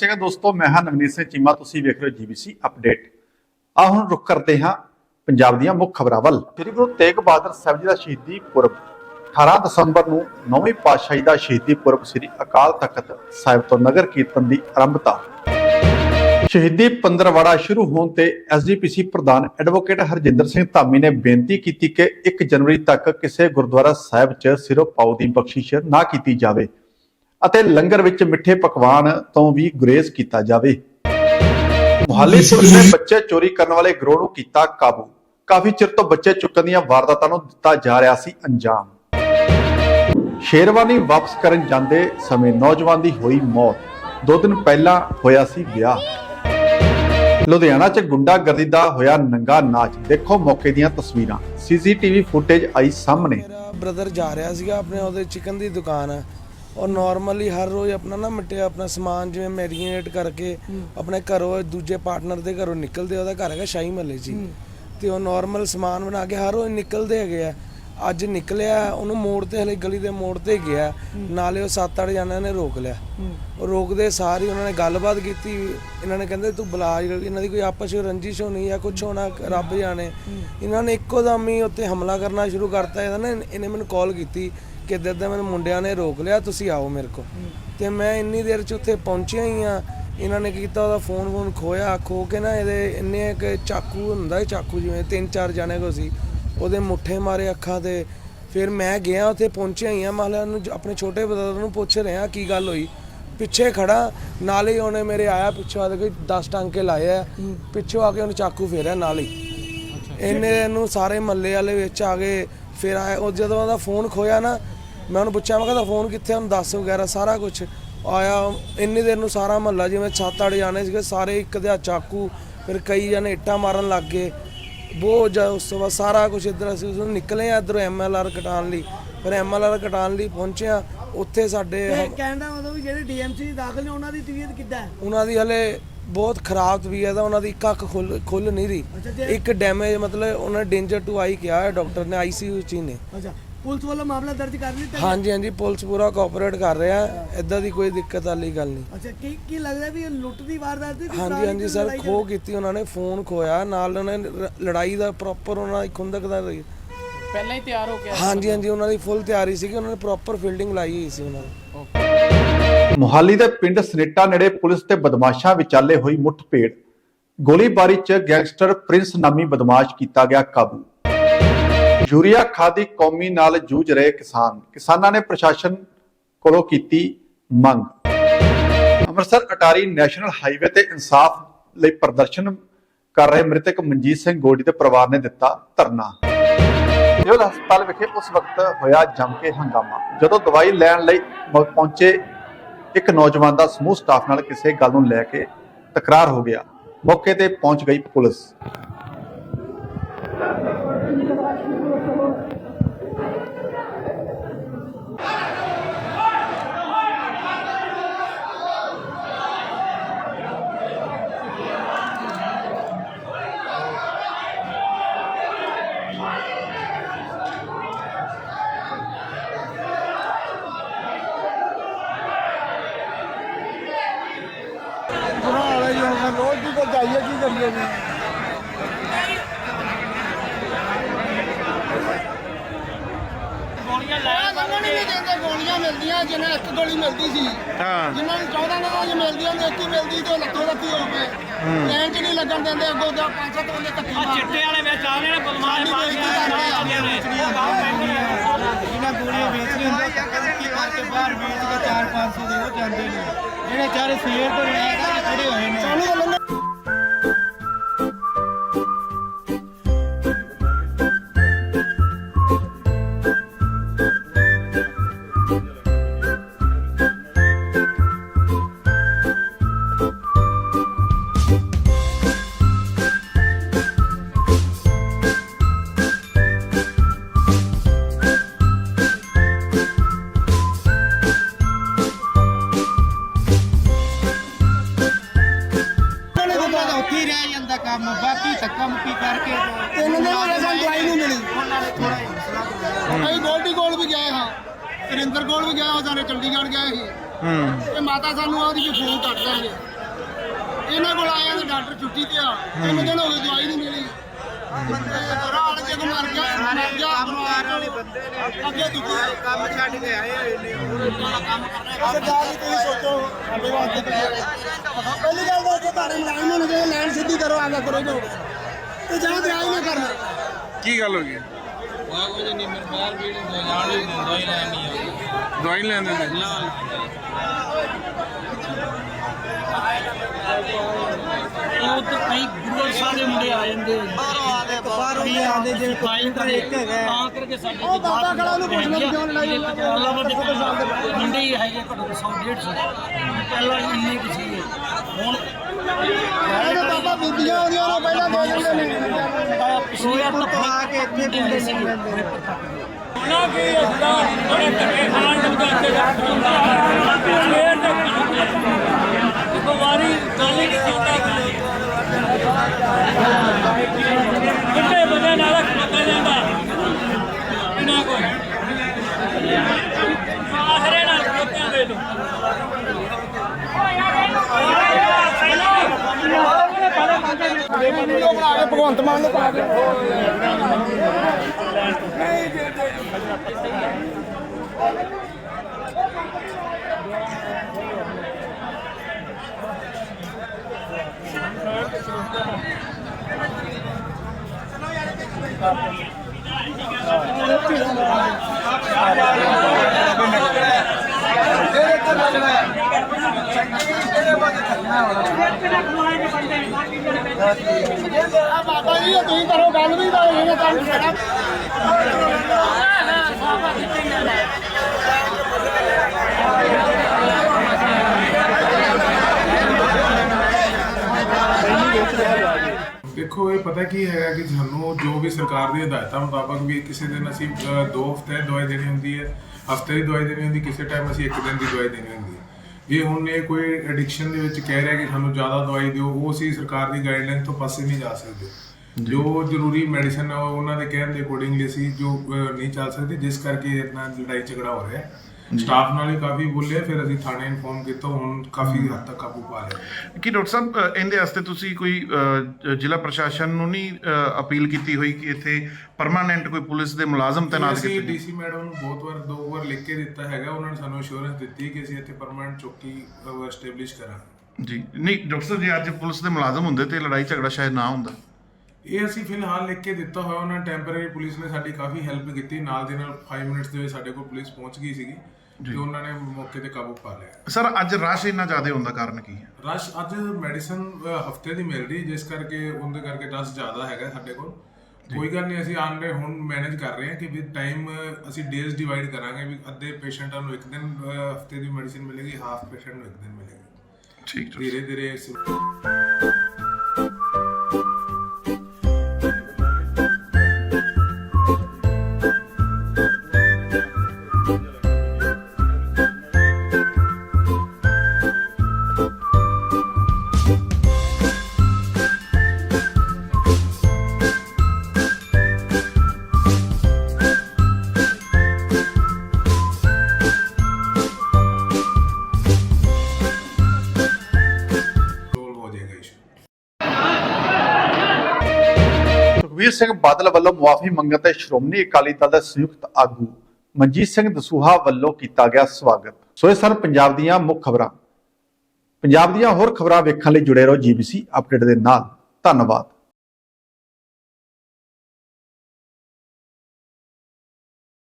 ਸ਼੍ਰੀ ਅਕਾਲ ਦੋਸਤੋ, ਮੈਂ ਹਾਂ ਨਵਨੀਤ ਸਿੰਘ ਚੀਮਾ, ਤੁਸੀਂ ਵੇਖ ਰਹੇ ਹੋ ਜੀਬੀਸੀ ਅਪਡੇਟ। ਆ ਹੁਣ ਰੁਕ ਕਰਦੇ ਹਾਂ ਪੰਜਾਬ ਦੀਆਂ ਮੁੱਖ ਖਬਰਾਂ ਵੱਲ। ਸ੍ਰੀ ਗੁਰੂ ਤੇਗ ਬਹਾਦਰ ਸਾਹਿਬ ਜੀ ਦਾ ਸ਼ਹੀਦੀ ਪੁਰਬ 18 ਦਸੰਬਰ ਨੂੰ ਨੌਵੀਂ ਪਾਤਸ਼ਾਹੀ ਦਾ ਸ਼ਹੀਦੀ ਪੁਰਬ ਸ੍ਰੀ ਅਕਾਲ ਤਖਤ ਸਾਹਿਬ ਤੋਂ ਨਗਰ ਕੀਰਤਨ ਦੀ ਆਰੰਭਤਾ। ਸ਼ਹੀਦੀ ਪੰਦਰਵਾੜਾ ਸ਼ੁਰੂ ਹੋਣ ਤੇ ਐਸਜੀਪੀਸੀ ਪ੍ਰਧਾਨ ਐਡਵੋਕੇਟ ਹਰਜਿੰਦਰ ਸਿੰਘ ਧਾਮੀ ਨੇ ਬੇਨਤੀ ਕੀਤੀ ਕਿ 1 ਜਨਵਰੀ ਤੱਕ ਕਿਸੇ ਗੁਰਦੁਆਰਾ ਸਾਹਿਬ 'ਚ ਸਿਰੋਂ ਪਾਉ ਦੀ ਬਖਸ਼ਿਸ਼ ਨਾ ਕੀਤੀ ਜਾਵੇ। ਅਤੇ ਲੰਗਰ ਵਿੱਚ ਮਿੱਠੇ ਪਕਵਾਨ ਤੋਂ ਵੀ ਗੁਰੇਜ਼ ਕੀਤਾ ਜਾਵੇ। ਮੁਹਾਲੀ ਪੁਲਿਸ ਨੇ ਬੱਚੇ ਚੋਰੀ ਕਰਨ ਵਾਲੇ ਗਰੋਹ ਨੂੰ ਕੀਤਾ ਕਾਬੂ। ਕਾਫੀ ਚਿਰ ਤੋਂ ਬੱਚੇ ਚੁੱਕਣ ਦੀਆਂ ਵਾਰਦਾਤਾਂ ਨੂੰ ਦਿੱਤਾ ਜਾ ਰਿਹਾ ਸੀ ਅੰਜਾਮ। ਸ਼ੇਰਵਾਨੀ ਵਾਪਸ ਕਰਨ ਜਾਂਦੇ ਸਮੇਂ ਨੌਜਵਾਨ ਦੀ ਹੋਈ ਮੌਤ। ਦੋ ਦਿਨ ਪਹਿਲਾਂ ਹੋਇਆ ਸੀ ਵਿਆਹ। ਲੁਧਿਆਣਾ 'ਚ ਗੁੰਡਾਗਰਦੀ ਦਾ ਹੋਇਆ ਨੰਗਾ ਨਾਚ। ਦੇਖੋ ਮੌਕੇ ਦੀਆਂ ਤਸਵੀਰਾਂ। ਸੀਸੀਟੀਵੀ ਫੁਟੇਜ ਆਈ ਸਾਹਮਣੇ। ਬ੍ਰਦਰ ਜਾ ਰਿਹਾ ਸੀਗਾ ਆਪਣੇ ਉਹਦੇ ਚਿਕਨ ਦੀ ਦੁਕਾਨ। ਔਰ ਨਾਰਮਲੀ ਹਰ ਰੋਜ਼ ਆਪਣਾ ਨਾ ਮਿੱਟੇ ਆਪਣਾ ਸਮਾਨ ਜਿਵੇਂ ਮੈਰੀਨੇਟ ਕਰਕੇ ਆਪਣੇ ਘਰੋਂ ਦੂਜੇ ਪਾਰਟਨਰ ਦੇ ਘਰੋਂ ਨਿਕਲਦੇ ਉਹਦਾ ਘਰ ਹੈਗਾ ਸ਼ਾਹੀ 'ਚ ਹੀ। ਤੇ ਉਹ ਨਾਰਮਲ ਸਮਾਨ ਬਣਾ ਕੇ ਹਰ ਰੋਜ਼ ਨਿਕਲਦੇ ਹੈਗੇ ਆ। ਅੱਜ ਨਿਕਲਿਆ ਉਹਨੂੰ ਮੋੜ ਤੇ ਹਲੇ ਗਲੀ ਦੇ ਮੋੜ ਤੇ ਗਿਆ। ਨਾਲੇ ਉਹ 7-8 ਜਣਿਆਂ ਨੇ ਰੋਕ ਲਿਆ। ਉਹ ਰੋਕਦੇ ਸਾਰ ਹੀ ਉਹਨਾਂ ਨੇ ਗੱਲਬਾਤ ਕੀਤੀ। ਇਹਨਾਂ ਨੇ ਕਹਿੰਦੇ ਤੂੰ ਬੁਲਾ ਇਹਨਾਂ ਦੀ ਕੋਈ ਆਪਸ ਵਿੱਚ ਰੰਜਿਸ਼ ਹੋਣੀ ਜਾਂ ਕੁਝ ਹੋਣਾ ਰੱਬ ਜਾਣੇ। ਇਹਨਾਂ ਨੇ ਇੱਕੋ ਦਮ ਹੀ ਉੱਤੇ ਹਮਲਾ ਕਰਨਾ ਸ਼ੁਰੂ ਕਰਤਾ। ਇਹਦਾ ਨਾ ਇਹਨੇ ਮੈਨੂੰ ਕਾਲ ਕੀਤੀ ਕਿ ਇੱਦਾਂ ਇੱਦਾਂ ਮੈਨੂੰ ਮੁੰਡਿਆਂ ਨੇ ਰੋਕ ਲਿਆ ਤੁਸੀਂ ਆਓ ਮੇਰੇ ਕੋਲ। ਤੇ ਮੈਂ ਇੰਨੀ ਦੇਰ ਚ ਉੱਥੇ ਪਹੁੰਚਿਆ ਹੀ ਆ ਇਹਨਾਂ ਨੇ ਕੀਤਾ ਉਹਦਾ ਫੋਨ ਫੋਨ ਖੋਇਆ ਖੋ ਕੇ ਨਾ ਇਹਦੇ ਇੰਨੇ ਇੱਕ ਚਾਕੂ ਹੁੰਦਾ ਹੈ ਚਾਕੂ ਜਿਵੇਂ ਤਿੰਨ ਚਾਰ ਜਾਣੇ ਕੋ ਸੀ। ਉਹਦੇ ਮੁੱਠੇ ਮਾਰੇ ਅੱਖਾਂ ਤੇ। ਫਿਰ ਮੈਂ ਗਿਆ ਉੱਥੇ ਪਹੁੰਚਿਆ ਹੀ ਆ। ਮਾਲਾ ਨੂੰ ਆਪਣੇ ਛੋਟੇ ਬ੍ਰਦਰ ਨੂੰ ਪੁੱਛ ਰਿਹਾ ਕੀ ਗੱਲ ਹੋਈ। ਪਿੱਛੇ ਖੜਾ ਨਾਲੇ ਹੀ ਉਹਨੇ ਮੇਰੇ ਆਇਆ ਪਿੱਛੋਂ ਆ ਕੇ 10 ਟਾਂਕੇ ਲਾਏ ਆ। ਪਿੱਛੋਂ ਆ ਕੇ ਉਹਨੇ ਚਾਕੂ ਫੇਰਿਆ ਨਾਲ ਹੀ। ਇਹਨੇ ਨੂੰ ਸਾਰੇ ਮੱਲੇ ਵਾਲੇ ਵਿੱਚ ਆ ਗਏ ਫਿਰ ਆਇਆ। ਉਹ ਜਦੋਂ ਉਹਦਾ ਫੋਨ ਖੋਇਆ ਨਾ ਮੈਂ ਉਹਨੂੰ ਪੁੱਛਿਆ ਮੈਂ ਕਹਿੰਦਾ ਫੋਨ ਕਿੱਥੇ ਉਹਨੂੰ ਦੱਸ ਵਗੈਰਾ ਸਾਰਾ ਕੁਝ ਆਇਆ ਇੰਨੀ ਦੇਰ ਨੂੰ ਸਾਰਾ ਮਹੱਲਾ ਜਿਵੇਂ ਛੱਤ ਅੜ ਜਾਣੇ ਸੀਗੇ ਸਾਰੇ ਇੱਕ ਦੇ ਚਾਕੂ ਫਿਰ ਕਈ ਜਣੇ ਇੱਟਾਂ ਮਾਰਨ ਲੱਗ ਗਏ। ਬਹੁਤ ਜ਼ਿਆਦਾ ਉਸ ਤੋਂ ਬਾਅਦ ਸਾਰਾ ਕੁਝ ਇੱਧਰ ਅਸੀਂ ਉਸਨੂੰ ਨਿਕਲੇ ਆ ਇੱਧਰੋਂ ਐਮਐਲਆਰ ਕਟਾਉਣ ਲਈ। ਫਿਰ ਐਮਐਲਆਰ ਕਟਾਉਣ ਲਈ ਪਹੁੰਚਿਆ ਉੱਥੇ ਸਾਡੇ ਤੇ ਕਹਿਣ ਦਾ ਮਤਲਬ ਵੀ ਜਿਹੜੇ ਡੀਐਮਸੀ ਦਾਖਲ ਨੇ ਉਹਨਾਂ ਦੀ ਤਬੀਅਤ ਕਿੱਦਾਂ ਹੈ? ਉਹਨਾਂ ਦੀ ਹਲੇ ਬਹੁਤ ਖਰਾਬ ਤਬੀਅਤ ਹੈ ਉਹਨਾਂ ਦੀ ਇੱਕ ਅੱਖ ਖੁੱਲ ਖੁੱਲ ਨਹੀਂ ਰਹੀ। ਇੱਕ ਡੈਮੇਜ ਮਤਲਬ ਉਹਨਾਂ ਡੇਂਜਰ ਟੂ ਆਈ ਕਿਹਾ ਹੈ ਡਾਕਟਰ ਨੇ ਆਈਸੀਯੂ ਚ ਹੀ ਨੇ। ਅੱਛਾ ਪੁਲਿਸ ਵੱਲੋਂ ਮਾਮਲਾ ਦਰਜ ਕਰ ਲਿੱਤਾ ਗਿਆ? ਹਾਂਜੀ ਹਾਂਜੀ ਪੁਲਿਸ ਪੂਰਾ ਕੋਆਪਰੇਟ ਕਰ ਰਿਹਾ। ਹੈ ਇਦਾਂ ਦੀ ਕੋਈ ਦਿੱਕਤ ਵਾਲੀ ਗੱਲ ਨਹੀਂ। ਅੱਛਾ ਕੀ ਕੀ ਲੱਗਦਾ ਵੀ ਇਹ ਲੁੱਟ ਦੀ ਵਾਰਦਾਤ ਸੀ ਕਿ ਹਾਂਜੀ ਹਾਂਜੀ ਸਰ ਖੋ ਕੀਤੀ ਉਹਨਾਂ ਨੇ ਫੋਨ ਖੋਇਆ। ਨਾਲ ਉਹਨਾਂ ਨੇ ਰ- ਲੜਾਈ ਦਾ ਪ੍ਰੋਪਰ ਉਹਨਾਂ ਦੀ ਖੁੰਦਕ ਦਾ ਰਹੀ ਪਹਿਲਾਂ ਹੀ ਤਿਆਰ ਹੋ ਗਿਆ ਹਾਂਜੀ ਹਾਂਜੀ ਉਹਨਾਂ ਦੀ ਫੁੱਲ ਤਿਆਰੀ ਸੀਗੀ। ਉਹਨਾਂ ਨੇ ਪ੍ਰੋਪਰ ਫੀਲਡਿੰਗ ਲਾਈ ਹੋਈ ਸੀ ਉਹਨਾਂ ਨੇ ਮੁਹਾਲੀ ਦੇ ਪਿੰਡ ਸਨੇਟਾ ਨੇੜੇ ਪੁਲਿਸ ਤੇ ਬਦਮਾਸ਼ਾਂ ਵਿਚਾਲੇ ਹੋਈ ਮੁੱਠਭੇੜ। ਗੋਲੀਬਾਰੀ 'ਚ ਗੈਂਗਸਟਰ ਪ੍ਰਿੰਸ ਨਾਮੀ ਬਦਮਾਸ਼ ਕੀਤਾ ਗਿਆ ਕਾਬੂ। ਯੂਰੀਆ ਖਾਦੀ ਕੌਮੀ ਨਾਲ ਜੂਝ ਰਹੇ ਕਿਸਾਨ। ਕਿਸਾਨਾਂ ਨੇ ਪ੍ਰਸ਼ਾਸਨ ਕੋਲੋਂ ਕੀਤੀ ਮੰਗ। ਅੰਮ੍ਰਿਤਸਰ ਅਟਾਰੀ ਨੈਸ਼ਨਲ ਹਾਈਵੇ ਤੇ ਇਨਸਾਫ ਲਈ ਪ੍ਰਦਰਸ਼ਨ ਕਰ ਰਹੇ ਮ੍ਰਿਤਕ ਮਨਜੀਤ ਸਿੰਘ ਗੋਡੀ ਦੇ ਪਰਿਵਾਰ ਨੇ ਦਿੱਤਾ ਧਰਨਾ। ਸਿਵਲ ਹਸਪਤਾਲ ਵਿਖੇ ਉਸ ਵਕਤ ਹੋਇਆ ਜੰਮ ਕੇ ਹੰਗਾਮਾ। ਜਦੋਂ ਦਵਾਈ ਲੈਣ ਲਈ ਪਹੁੰਚੇ ਇੱਕ ਨੌਜਵਾਨ ਦਾ ਸਮੂਹ ਸਟਾਫ ਨਾਲ ਕਿਸੇ ਗੱਲ ਨੂੰ ਲੈ ਕੇ ਤਕਰਾਰ ਹੋ ਗਿਆ। ਮੌਕੇ ਤੇ ਪਹੁੰਚ ਗਈ ਪੁਲਿਸ। ਰੋਜ਼ ਦੀ ਤਾਂ ਜਾਈਏ ਕੀ ਕਰੀਏ ਜੀ? ਉਹਨਾਂ ਨੂੰ ਨਹੀਂ ਦਿੰਦੇ ਗੋਲੀਆਂ ਮਿਲਦੀਆਂ ਜਿਹਨਾਂ ਇੱਕ ਗੋਲੀ ਮਿਲਦੀ ਸੀ। ਹਾਂ। ਜਿਨ੍ਹਾਂ ਨੂੰ 14 ਨੰਬਰ ਮਿਲਦੀਆਂ ਨੇ ਇੱਕ ਹੀ ਮਿਲਦੀ ਤੇ ਉਹ ਲੱਖੋ ਲੱਖੀ ਹੋ ਗਏ। ਲੈਣ 'ਚ ਨਹੀਂ ਲੱਗਣ ਦਿੰਦੇ ਅੱਗੋਂ ਦਾ ਪੰਜ ਸੱਤ ਬੰਦੇ ਇਕੱਠੇ ਮਾਰ ਚਿੱਟੇ ਵਾਲੇ ਵਿੱਚ ਆ ਰਹੇ ਨੇ ਬਦਮਾਸ਼ ਪਾ ਕੇ ਇਹਨਾਂ ਗੋਲੀਆਂ ਵੇਚਦੇ ਹੁੰਦੇ ਕੀ ਕਰਕੇ ਬਾਹਰ ਵੇਚ ਕੇ 4-500 ਦੇ ਉਹ ਜਾਂਦੇ ਨੇ। ਜਿਹੜੇ ਚਾਰੇ ਸਵੇਰ ਤੋਂ ਰਹਿ ਖੜੇ ਹੋਏ ਨੇ। ਰਿੰਦਰ ਕੋਲ ਵੀ ਗਏ ਹਾਂ ਸਾਰੇ ਚੰਡੀਗੜ੍ਹ ਗਏ ਸੀ। ਹੂੰ। ਤੇ ਮਾਤਾ ਸਾਨੂੰ ਆਦੀ ਕਿ ਫੋਨ ਕੱਟ ਦੇਣਗੇ ਇਹਨਾਂ ਕੋਲ ਆਇਆ ਤਾਂ ਡਾਕਟਰ ਛੁੱਟੀ ਤੇ ਆ। ਤਿੰਨ ਦਿਨ ਹੋ ਗਏ ਦਵਾਈ ਨਹੀਂ ਮਿਲੀ। ਮਰ ਗਿਆ ਮਰ ਗਿਆ ਪਰਿਵਾਰ ਵਾਲੇ ਬੰਦੇ ਨੇ। ਅੱਗੇ ਦੁਖੀ ਕੰਮ ਛੱਡ ਕੇ ਆਏ ਹੋਏ ਨੇ। ਸਰਕਾਰ ਵੀ ਤੁਸੀਂ ਸੋਚੋ ਸਾਡੇ ਵਾਸਤੇ ਪਹਿਲੀ ਗੱਲ ਤਾਂ ਇੱਥੇ ਤੁਹਾਡੇ ਮੁਲਾਜ਼ਮ ਹੋਣਗੇ ਲਾਈਨ ਸਿੱਧੀ ਕਰੋ ਆਗਾ ਕਰੋ ਜੋ ਤੇ ਜਾਂ ਦਵਾਈ ਨਾ ਕਰਨਾ। ਕੀ ਗੱਲ ਹੋ ਗਈ? ਦਵਾਈ ਲੈਣ ਦੇ ਨੇ? ਉਹ ਤਾਂ ਕਈ ਗੁਰੂ ਸਾਹਿਬ ਦੇ ਮੁੰਡੇ ਆ ਜਾਂਦੇ ਬਾਹਰੋਂ ਆ ਕੇ ਬਾਹਰੋਂ। ਵੀ ਆਉਂਦੇ ਜਿਹੜੇ ਫਾਈਲ ਕਰ ਇੱਕ ਹੈਗਾ। ਤਾਂ ਕਰਕੇ ਸਾਡੇ ਉਹ ਬਾਬਾ ਖੜਾ ਉਹਨੂੰ ਪੁੱਛ ਲਓ ਕਿਉਂ ਲੜਾਈ। ਅੱਲਾਹ ਦੇ ਮੁੰਡੇ ਹੀ ਹੈਗੇ ਘੱਟੋ ਘੱਟ 100 150 ਪਹਿਲਾਂ ਇੰਨੇ ਕੁ ਸੀ ਹੁਣ ਇਹਦੇ ਬਾਬਾ ਬੀਬੀਆਂ ਆਉਂਦੀਆਂ ਨੇ ਪਹਿਲਾਂ ਦੇ ਜਾਂਦੇ ਨੇ। ਪਿਛਲੇ ਤੋਂ ਆ ਕੇ ਇੱਥੇ ਮੁੰਡੇ ਸੀ ਉਹਨਾਂ ਕੀ ਅਸਲਾ ਬੜੇ ਧੱਕੇ ਖਾਣ ਨੂੰ ਜਾਂਦੇ ਫੇਰ ਦੇਖੋ ਵਾਰੀ ਗੱਲ ਹੀ ਨਹੀਂ ਕੀਤਾ ਕਿੰਨੇ ਵਜੇ ਨਾਲ ਖਲੋਤਾ ਜਾਂਦਾ ਇਹਨਾਂ ਕੋਈ ਆਖਰੇ ਨਾਲ ਖਲੋਤਿਆਂ ਦੇ ਲੋ ਵੀਡੀਓ ਬਣਾ ਕੇ ਭਗਵੰਤ ਮਾਨ ਨੂੰ ਪਾ ਦਿਓ ਆ ਬਾਬਾ ਜੀ ਤੁਸੀਂ ਕਰੋ ਗੱਲ ਵੀ ਤਾਂ ਇਹ ਕੰਮ ਸਾਡਾ ਦੇਖੋ ਇਹ ਪਤਾ ਕੀ ਹੈਗਾ ਕਿ ਸਾਨੂੰ ਜੋ ਵੀ ਸਰਕਾਰ ਦੀ ਹਦਾਇਤਾਂ ਮੁਤਾਬਕ ਵੀ ਕਿਸੇ ਦਿਨ ਅਸੀਂ ਅ, ਦੋ ਹਫ਼ਤੇ ਦਵਾਈ ਦੇਣੀ ਹੁੰਦੀ ਹੈ ਹਫ਼ਤੇ ਦੀ ਦਵਾਈ ਦੇਣੀ ਹੁੰਦੀ ਕਿਸੇ ਟਾਈਮ ਅਸੀਂ ਇੱਕ ਦਿਨ ਦੀ ਦਵਾਈ ਦੇਣੀ ਹੁੰਦੀ ਹੈ। ਜੇ ਹੁਣ ਇਹ ਕੋਈ ਐਡਿਕਸ਼ਨ ਦੇ ਵਿੱਚ ਕਹਿ ਰਿਹਾ ਕਿ ਸਾਨੂੰ ਜ਼ਿਆਦਾ ਦਵਾਈ ਦਿਓ ਉਹ ਅਸੀਂ ਸਰਕਾਰ ਦੀ ਗਾਈਡਲਾਈਨ ਤੋਂ ਪਾਸੇ ਨਹੀਂ ਜਾ ਸਕਦੇ। ਜੋ। ਜ਼ਰੂਰੀ ਮੈਡੀਸਨ ਉਹਨਾਂ ਦੇ ਕਹਿਣ ਦੇ ਅਕੋਰਡਿੰਗਲੀ ਅਸੀਂ ਜੋ ਨਹੀਂ ਚੱਲ ਸਕਦੇ ਜਿਸ ਕਰਕੇ ਇਤਨਾ ਲੜਾਈ ਝਗੜਾ ਹੋ ਰਿਹਾ। ਹੈ ਸਟਾਫ ਨਾਲ ਕਾਫੀ ਬੋਲੇ ਫਿਰ ਅਸੀਂ ਥਾਣੇ ਇਨਫੋਰਮ ਕੀਤਾ ਹੁਣ ਕਾਫੀ ਹੱਦ ਤੱਕ ਕਾਬੂ ਪਾ ਲਿਆ। ਕੀ ਡਾਕਟਰ ਸਾਹਿਬ ਅ, ਇਹਦੇ ਵਾਸਤੇ ਤੁਸੀਂ ਕੋਈ ਅ, ਜ਼ਿਲ੍ਹਾ ਪ੍ਰਸ਼ਾਸਨ ਨੂੰ ਨਹੀਂ ਅ, ਅਪੀਲ ਕੀਤੀ ਹੋਈ ਕਿ ਇੱਥੇ ਪਰਮਾਨੈਂਟ ਕੋਈ ਪੁਲਿਸ ਦੇ ਮੁਲਾਜ਼ਮ ਤੈਨਾਤ ਅਸੀਂ ਕੀਤੇ ਜਾਣ? ਡੀਸੀ ਮੈਡਮ ਨੂੰ ਬਹੁਤ ਵਾਰ ਦੋ ਵਾਰ ਲਿਖ ਕੇ ਦਿੱਤਾ ਹੈਗਾ ਉਹਨਾਂ ਨੇ ਸਾਨੂੰ ਅਸ਼ੋਰੈਂਸ ਦਿੱਤੀ ਕਿ ਅਸੀਂ ਇੱਥੇ ਪਰਮਾਨੈਂਟ ਚੌਕੀ ਐਸਟੈਬਲਿਸ਼ ਕਰਾਂਗੇ। ਜੀ ਨਹੀਂ ਡਾਕਟਰ ਸਾਹਿਬ ਜੀ ਅੱਜ ਪੁਲਿਸ ਦੇ ਮੁਲਾਜ਼ਮ ਹੁੰਦੇ ਤੇ ਲੜਾਈ ਝਗੜਾ ਸ਼ਾਇਦ ਨਾ ਹੁੰਦਾ। ਇਹ ਅਸੀਂ ਫਿਲਹਾਲ ਲਿਖ ਕੇ ਦਿੱਤਾ ਹੋਇਆ ਉਹਨਾਂ ਟੈਂਪਰੇਰੀ ਪੁਲਿਸ ਨੇ ਸਾਡੀ ਕਾਫੀ ਹੈਲਪ ਕੀਤੀ ਨਾਲ ਦੇ ਨਾਲ 5 ਮਿੰਟਸ ਦੇ ਵਿੱਚ ਸਾਡੇ ਕੋਲ ਪੁਲਿਸ ਪਹੁੰਚ ਗਈ ਸੀਗੀ। ਤੇ ਉਹਨਾਂ ਨੇ ਮੌਕੇ ਤੇ ਕਾਬੂ ਪਾ ਲਿਆ ਸਰ ਅੱਜ ਰਸ਼ ਇੰਨਾ ਜ਼ਿਆਦਾ ਹੋਣ ਦਾ ਕਾਰਨ ਕੀ ਹੈ? ਰਸ਼ ਅੱਜ ਮੈਡੀਸਨ ਹਫ਼ਤੇ ਦੀ ਮਿਲ ਰਹੀ ਜਿਸ ਕਰਕੇ ਉਹਦੇ ਕਰਕੇ ਰਸ਼ ਜ਼ਿਆਦਾ ਹੈਗਾ ਸਾਡੇ ਕੋਲ। ਕੋਈ ਗੱਲ ਨਹੀਂ ਅਸੀਂ ਆਨ ਰਹੇ ਹੁਣ ਮੈਨੇਜ ਕਰ ਰਹੇ ਹਾਂ ਕਿ ਵਿਦ ਟਾਈਮ ਅਸੀਂ ਡੇਜ਼ ਡਿਵਾਈਡ ਕਰਾਂਗੇ ਵੀ ਅੱਧੇ ਪੇਸ਼ੈਂਟਾਂ ਨੂੰ ਇੱਕ ਦਿਨ ਹਫ਼ਤੇ ਦੀ ਮੈਡੀਸਿਨ ਮਿਲੇਗੀ ਹਾਫ ਪੇਸ਼ੈਂਟ ਨੂੰ ਇੱਕ ਦਿਨ ਮਿਲੇਗੀ। ਠੀਕ ਜੀ। ਧੀਰੇ ਧੀਰੇ ਸੁਖਬੀਰ ਸਿੰਘ ਬਾਦਲ ਵੱਲੋਂ ਮੁਆਫੀ ਮੰਗਣ ਤੇ ਸ਼੍ਰੋਮਣੀ ਅਕਾਲੀ ਦਲ ਦੇ ਸੰਯੁਕਤ ਆਗੂ ਮਨਜੀਤ ਸਿੰਘ ਦਸੂਹਾ ਵੱਲੋਂ ਕੀਤਾ ਗਿਆ ਸਵਾਗਤ। ਸੋ ਇਹ ਸਨ ਪੰਜਾਬ ਦੀਆਂ ਮੁੱਖ ਖਬਰਾਂ। ਪੰਜਾਬ ਦੀਆਂ ਹੋਰ ਖਬਰਾਂ ਵੇਖਣ ਲਈ ਜੁੜੇ ਰਹੋ ਜੀਬੀਸੀ ਅਪਡੇਟ ਦੇ ਨਾਲ। ਧੰਨਵਾਦ।